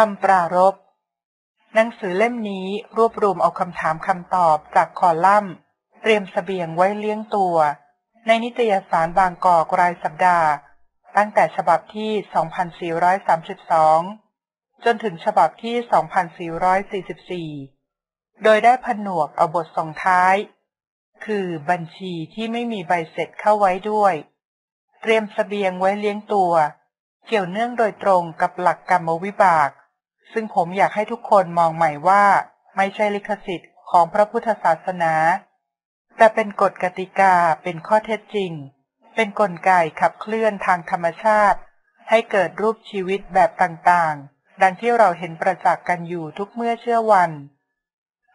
คำปรารบหนังสือเล่มนี้รวบรวมเอาคำถามคำตอบจากคอลัมน์ เตรียมสเสบียงไว้เลี้ยงตัว ในนิตยสารบางกอกรายสัปดาห์ ตั้งแต่ฉบับที่ 2432 จนถึงฉบับที่ 2444 โดยได้ผนวกเอาบทส่งท้าย คือบัญชีที่ไม่มีใบเสร็จเข้าไว้ด้วย เตรียมสเสบียงไว้เลี้ยงตัว เกี่ยวเนื่องโดยตรงกับหลักกรรมวิบาก ซึ่งผมอยากให้ทุกคนมองใหม่ว่าไม่ใช่ลิขสิทธิ์ของพระพุทธศาสนา แต่เป็นกฎกติกาเป็นข้อเท็จจริง เป็นนกลไกขับเคลื่อนทางธรรมชาติ ให้เกิดรูปชีวิตแบบต่างๆ ดังที่เราเห็นประจักษ์กันอยู่ทุกเมื่อเชื่อวัน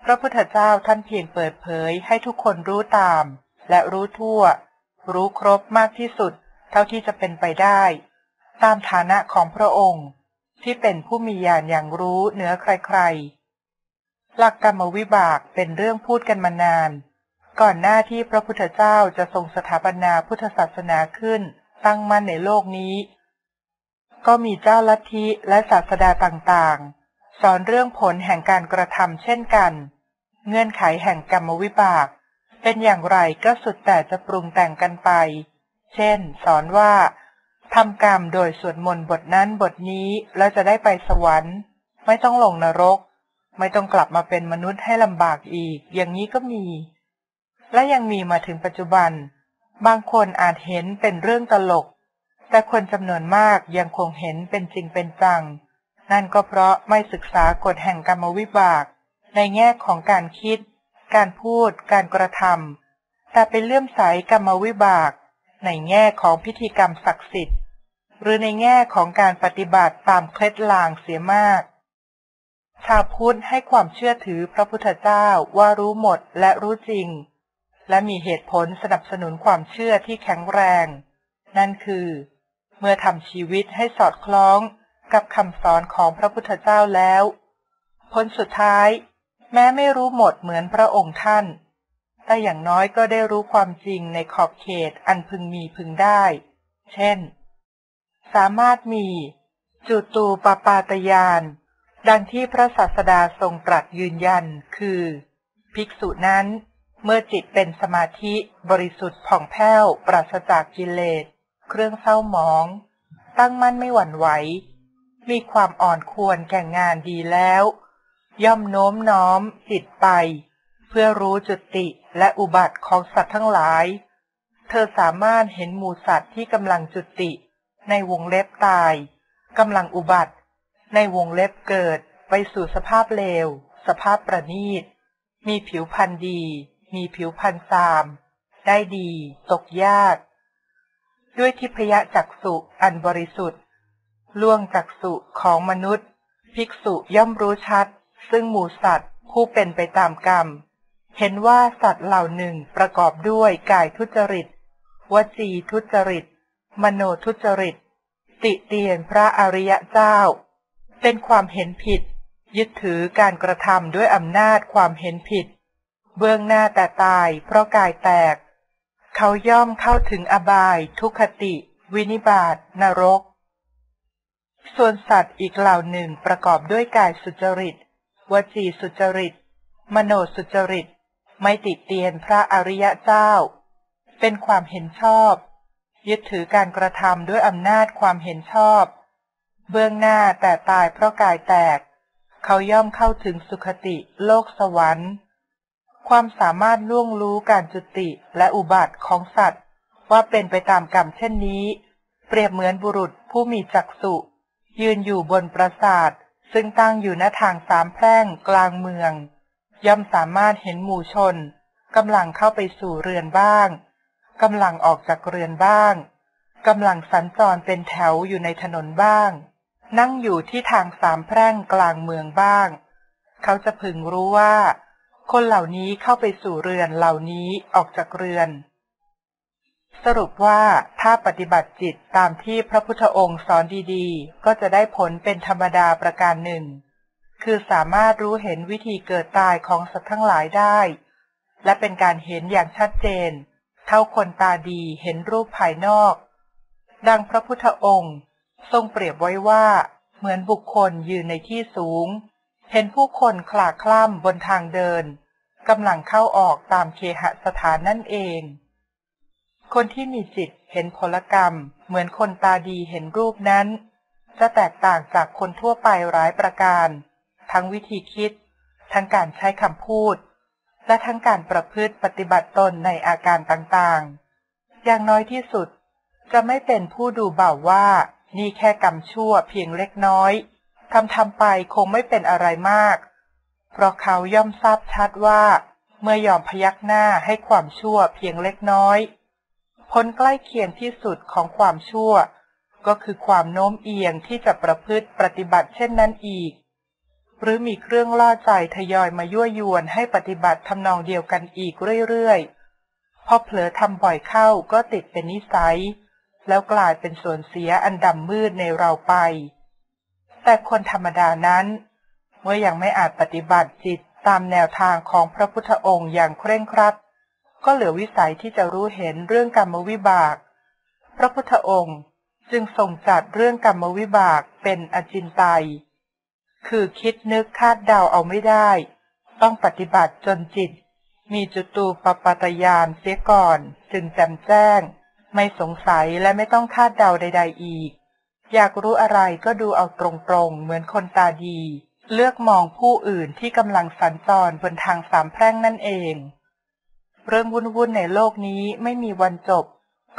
พระพุทธเจ้าท่านเพียงเปิดเผยให้ทุกคนรู้ตาม และรู้ทั่ว รู้ครบมากที่สุด เท่าที่จะเป็นไปได้ ตามฐานะของพระองค์ ที่เป็นผู้มีญาณอย่างรู้เหนือใครๆ หลักกรรมวิบากเป็นเรื่องพูดกันมานาน ก่อนหน้าที่พระพุทธเจ้าจะทรงสถาปนาพุทธศาสนาขึ้นตั้งมั่นในโลกนี้ ก็มีเจ้าลัทธิและศาสดาต่างๆ สอนเรื่องผลแห่งการกระทำเช่นกัน เงื่อนไขแห่งกรรมวิบาก เป็นอย่างไรก็สุดแต่จะปรุงแต่งกันไป เช่น สอนว่า ทำกรรมโดยสวดมนต์บทนั้นบทนี้แล้วจะได้ไปสวรรค์ ไม่ต้องลงนรก ไม่ต้องกลับมาเป็นมนุษย์ให้ลำบากอีก อย่างนี้ก็มี และยังมีมาถึงปัจจุบัน บางคนอาจเห็นเป็นเรื่องตลก แต่คนจำนวนมากยังคงเห็นเป็นจริงเป็นจัง นั่นก็เพราะไม่ศึกษากฎแห่งกรรมวิบาก ในแง่ของการคิด การพูด การกระทำแต่เป็นเลื่อมใสกรรมวิบาก ในแง่ของพิธีกรรมศักดิ์สิทธิ์ หรือในแง่ของการปฏิบัติตามเคล็ดลางเสียมาก ชาวพุทธให้ความเชื่อถือพระพุทธเจ้าว่ารู้หมดและรู้จริง และมีเหตุผลสนับสนุนความเชื่อที่แข็งแรง นั่นคือ เมื่อทำชีวิตให้สอดคล้องกับคำสอนของพระพุทธเจ้าแล้ว ผลสุดท้าย แม้ไม่รู้หมดเหมือนพระองค์ท่าน แต่อย่างน้อยก็ได้รู้ความจริงในขอบเขตอันพึงมีพึงได้ เช่น สามารถมีจุตูปปาตยาน ดังที่พระศาสดาทรงตรัสยืนยัน คือ ภิกษุนั้น เมื่อจิตเป็นสมาธิบริสุทธิ์ผ่องแผ้ว ปราศจากกิเลส เครื่องเศร้าหมอง ตั้งมั่นไม่หวั่นไหว มีความอ่อนควรแก่งงานดีแล้ว ย่อมโน้มน้อมจิตไป เพื่อรู้จุติและอุบัติของสัตว์ทั้งหลาย เธอสามารถเห็นหมูสัตว์ที่กำลังจุติ ในวงเล็บตายกำลังอุบัติ ในวงเล็บเกิดไปสู่สภาพเลว สภาพประณีต มีผิวพันธ์ดี มีผิวพันธ์ซาม ได้ดี ตกยาก ด้วยทิพยจักสุอันบริสุทธิ์ ล่วงจักสุของมนุษย์ ภิกษุย่อมรู้ชัด ซึ่งหมูสัตว์ผู้เป็นไปตามกรรม เห็นว่าสัตว์เหล่าหนึ่งประกอบด้วยกายทุจริต วจีทุจริต มโนทุจริต ติเตียนพระอริยเจ้า เป็นความเห็นผิด ยึดถือการกระทำด้วยอำนาจความเห็นผิด เบื้องหน้าแต่ตายเพราะกายแตก เขาย่อมเข้าถึงอบาย ทุคติ วินิบาตนรก ส่วนสัตว์อีกเหล่าหนึ่งประกอบด้วยกายสุจริต วจีสุจริต มโนสุจริต ไม่ติเตียนพระอริยเจ้า เป็นความเห็นชอบ ยึดถือการกระทำด้วยอำนาจความเห็นชอบ เบื้องหน้าแต่ตายเพราะกายแตก เขาย่อมเข้าถึงสุขติโลกสวรรค์ ความสามารถล่วงรู้การจุติและอุบัติของสัตว์ ว่าเป็นไปตามกรรมเช่นนี้ เปรียบเหมือนบุรุษผู้มีจักษุยืนอยู่บนปราสาทซึ่งตั้งอยู่หน้าทางสามแพร่งกลางเมือง ย่อมสามารถเห็นหมู่ชนกำลังเข้าไปสู่เรือนบ้าง กำลังออกจากเรือนบ้างกำลังสัญจรเป็นแถวอยู่ในถนนบ้าง นั่งอยู่ที่ทางสามแพร่งกลางเมืองบ้าง เขาจะพึงรู้ว่า คนเหล่านี้เข้าไปสู่เรือนเหล่านี้ออกจากเรือน สรุปว่าถ้าปฏิบัติจิตตามที่พระพุทธองค์สอนดีๆ ก็จะได้ผลเป็นธรรมดาประการหนึ่ง คือสามารถรู้เห็นวิธีเกิดตายของสัตว์ทั้งหลายได้ และเป็นการเห็นอย่างชัดเจน เท่าคนตาดีเห็นรูปภายนอก ดังพระพุทธองค์ ทรงเปรียบไว้ว่า เหมือนบุคคลยืนในที่สูง เห็นผู้คนคลาคล่ำบนทางเดินกำลังเข้าออกตามเคหสถานนั่นเอง คนที่มีจิตเห็นผลกรรม เหมือนคนตาดีเห็นรูปนั้น จะแตกต่างจากคนทั่วไปร้ายประการ ทั้งวิธีคิด ทั้งการใช้คำพูด และทั้งการประพฤติปฏิบัติตนในอาการต่างๆ อย่างน้อยที่สุด จะไม่เป็นผู้ดูเบาว่า นี่แค่กรรมชั่วเพียงเล็กน้อยทำทำไปคงไม่เป็นอะไรมาก เพราะเขาย่อมทราบชัดว่า เมื่อยอมพยักหน้าให้ความชั่วเพียงเล็กน้อยผลใกล้เคียงที่สุดของความชั่ว ก็คือความโน้มเอียงที่จะประพฤติปฏิบัติเช่นนั้นอีก หรือมีเครื่องล่อใจทยอยมายั่วยวนให้ปฏิบัติทำนองเดียวกันอีกเรื่อยๆ พอเผลอทำบ่อยเข้าก็ติดเป็นนิสัย แล้วกลายเป็นส่วนเสียอันดำมืดในเราไป แต่คนธรรมดานั้น เมื่อยังไม่อาจปฏิบัติจิตตามแนวทางของพระพุทธองค์อย่างเคร่งครัด ก็เหลือวิสัยที่จะรู้เห็นเรื่องกรรมวิบาก พระพุทธองค์จึงทรงจัดเรื่องกรรมวิบากเป็นอจินไตย คือคิดนึกคาดเดาเอาไม่ได้ ต้องปฏิบัติจนจิต มีจุตูปปตยานเสียก่อน จึงแจ่มแจ้ง ไม่สงสัยและไม่ต้องคาดเดาใด ๆอีก อยากรู้อะไรก็ดูเอาตรงๆ เหมือนคนตาดี เลือกมองผู้อื่นที่กำลังสัญจรบนทางสามแพร่งนั่นเอง เรื่องวุ่นๆในโลกนี้ไม่มีวันจบ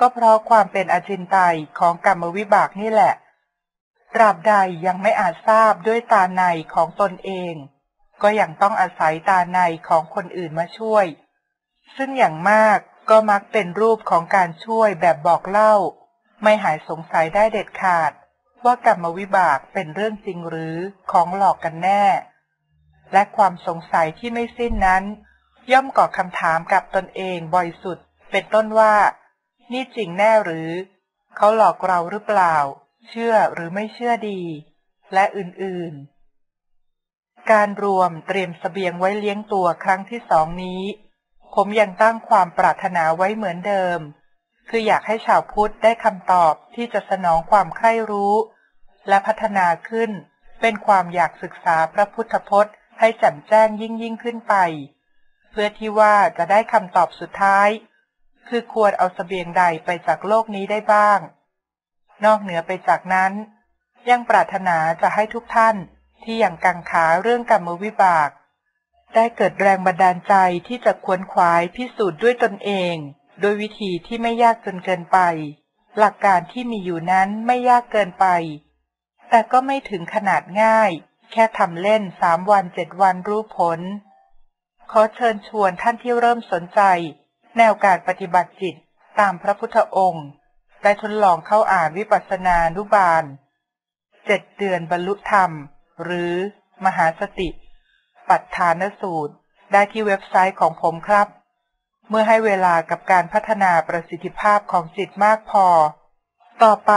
ก็เพราะความเป็นอจินไตยของกรรมวิบากนี่แหละ ตราบใดยังไม่อาจทราบด้วยตาในของตนเอง ก็ยังต้องอาศัยตาในของคนอื่นมาช่วย ซึ่งอย่างมากก็มักเป็นรูปของการช่วยแบบบอกเล่า ไม่หายสงสัยได้เด็ดขาด ว่ากรรมวิบากเป็นเรื่องจริงหรือของหลอกกันแน่ และความสงสัยที่ไม่สิ้นนั้น ย่อมก่อคำถามกับตนเองบ่อยสุด เป็นต้นว่า นี่จริงแน่หรือ เขาหลอกเราหรือเปล่า เชื่อหรือไม่เชื่อดี และอื่นๆ การรวมเตรียมสเสบียงไว้เลี้ยงตัวครั้งที่สองนี้ ผมยังตั้งความปรารถนาไว้เหมือนเดิม คืออยากให้ชาวพุทธได้คำตอบที่จะสนองความใคร่รู้ และพัฒนาขึ้นเป็นความอยากศึกษาพระพุทธพจน์ให้แจ่มแจ้งยิ่งยิ่งขึ้นไป เพื่อที่ว่าจะได้คำตอบสุดท้าย คือควรเอาสเสบียงใดไปจากโลกนี้ได้บ้าง นอกเหนือไปจากนั้น ยังปรารถนาจะให้ทุกท่านที่ยังกังขาเรื่องกรรมวิบาก ได้เกิดแรงบันดาลใจที่จะควนขวายพิสูจน์ด้วยตนเอง โดยวิธีที่ไม่ยากจนเกินไป หลักการที่มีอยู่นั้นไม่ยากเกินไป แต่ก็ไม่ถึงขนาดง่าย แค่ทำเล่นสามวันเจ็ดวันรู้ผล ขอเชิญชวนท่านที่เริ่มสนใจ แนวการปฏิบัติจิตตามพระพุทธองค์ ได้ทดลองเข้าอ่านวิปัสสนานุบาลเจ็ดเดือนบรรลุธรรม หรือมหาสติ ปัฏฐานสูตร ได้ที่เว็บไซต์ของผมครับ เมื่อให้เวลากับการพัฒนาประสิทธิภาพของจิตมากพอ ต่อไป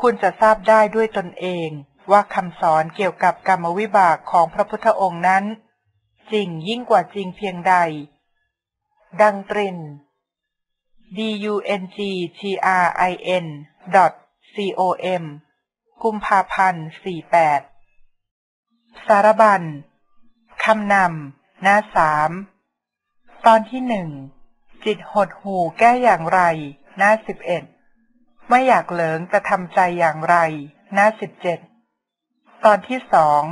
คุณจะทราบได้ด้วยตนเอง ว่าคำสอนเกี่ยวกับกรรมวิบากของพระพุทธองค์นั้น จริงยิ่งกว่าจริงเพียงใด ดังตริน d u n g t r i n c o m กุมภาพันธ์48 สารบัญ คำนำ หน้าสาม ตอนที่หนึ่ง จิตหดหูแก้อย่างไร หน้าสิบเอ็ด ไม่อยากเหลิงจะทำใจอย่างไร หน้าสิบเจ็ด ตอนที่สอง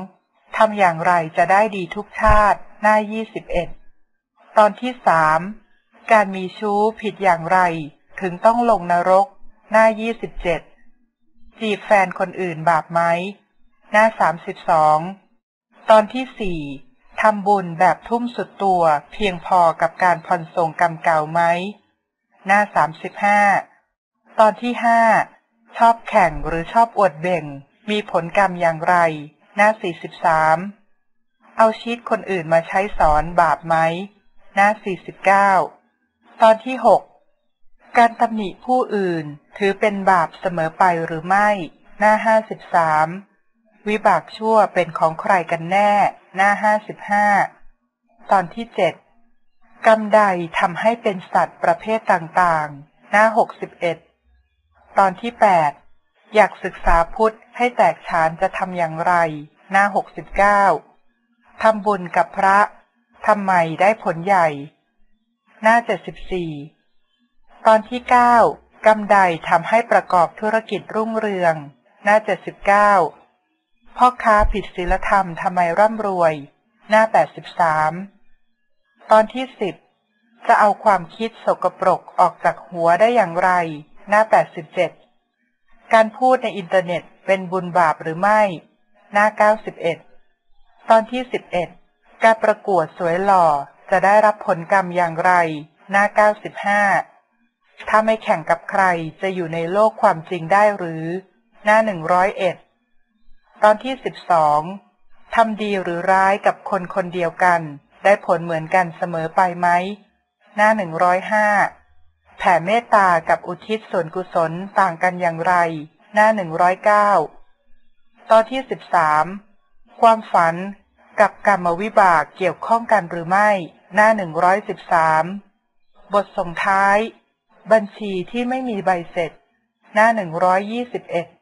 ทำอย่างไรจะได้ดีทุกชาติ หน้ายี่สิบเอ็ด ตอนที่สาม การมีชู้ผิดอย่างไร ถึงต้องลงนรก หน้ายี่สิบเจ็ดจีบแฟนคนอื่นบาปไหม หน้าสามสิบสองตอนที่สี่ทำบุญแบบทุ่มสุดตัวเพียงพอกับการผ่อนส่งกรรมเก่าไหม หน้าสามสิบห้าตอนที่ห้าชอบแข่งหรือชอบอวดเบ่ง มีผลกรรมอย่างไร หน้าสี่สิบสามเอาชีตคนอื่นมาใช้สอนบาปไหม หน้าสี่สิบเก้า ตอนที่หกการตำหนิผู้อื่นถือเป็นบาปเสมอไปหรือไม่ หน้าห้าสิบสามวิบากชั่วเป็นของใครกันแน่ หน้าห้าสิบห้าตอนที่เจ็ดกรรมใดทำให้เป็นสัตว์ประเภทต่างๆ หน้าหกสิบเอ็ดตอนที่แปดอยากศึกษาพุทธให้แตกฉานจะทำอย่างไร หน้า69ทำบุญกับพระทำไมได้ผลใหญ่ หน้า 74 ตอนที่ 9กำใดทำให้ประกอบธุรกิจรุ่งเรือง หน้า 79 พ่อค้าผิดศีลธรรมทำไมร่ำรวย หน้า 83 ตอนที่ 10 จะเอาความคิดสกปรกออกจากหัวได้อย่างไร หน้า 87 การพูดในอินเทอร์เน็ตเป็นบุญบาปหรือไม่ หน้า 91 ตอนที่ 11 การประกวดสวยหล่อ จะได้รับผลกรรมอย่างไร หน้า 95 ถ้าไม่แข่งกับใครจะอยู่ในโลกความจริงได้หรือ หน้า 101 ตอนที่ 12 ทำดีหรือร้ายกับคนคนเดียวกัน ได้ผลเหมือนกันเสมอไปไหม หน้า 105 แผ่เมตตากับอุทิศส่วนกุศลต่างกันอย่างไร หน้า 109 ตอนที่ 13 ความฝันกับกรรมวิบากเกี่ยวข้องกันหรือไม่ หน้า113บทส่งท้าย บัญชีที่ไม่มีใบเสร็จ หน้า121